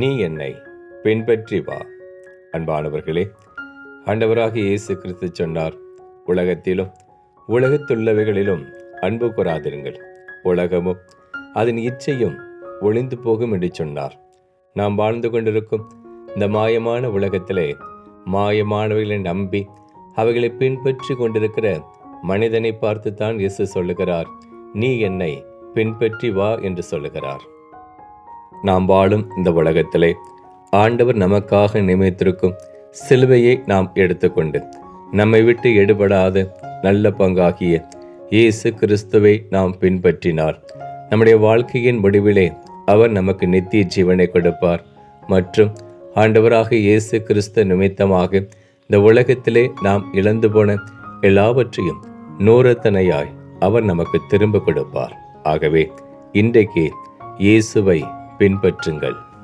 நீ என்னை பின்பற்றி வா. அன்பானவர்களே ஆண்டவராக இயேசு கிறிஸ்து சொன்னார் உலகத்திலும் உலகத்துள்ளவைகளிலும் அன்பு கூறாதிருங்கள் உலகமும் அதன் இச்சையும் ஒளிந்து போகும் என்று சொன்னார். நாம் வாழ்ந்து கொண்டிருக்கும் இந்த மாயமான உலகத்திலே மாயமானவைகளை நம்பி அவைகளை பின்பற்றி கொண்டிருக்கிற மனிதனை பார்த்துத்தான் இயேசு சொல்லுகிறார் நீ என்னை பின்பற்றி வா என்று சொல்லுகிறார். நாம் வாழும் இந்த உலகத்திலே. ஆண்டவர் நமக்காக நியமித்திருக்கும் சிலுவையை நாம் எடுத்துக்கொண்டு நம்மை விட்டு எடுபடாத நல்ல பங்காகிய இயேசு கிறிஸ்துவை நாம் பின்பற்றினார். நம்முடைய வாழ்க்கையின் முடிவிலே அவர் நமக்கு நித்திய ஜீவனை கொடுப்பார். மற்றும் ஆண்டவராக இயேசு கிறிஸ்து நிமித்தமாக இந்த உலகத்திலே நாம் இழந்து போன எல்லாவற்றையும் நூறத்தனையாய் அவர் நமக்கு திரும்ப கொடுப்பார். ஆகவே இன்றைக்கு இயேசுவை பின்பற்றுங்கள்.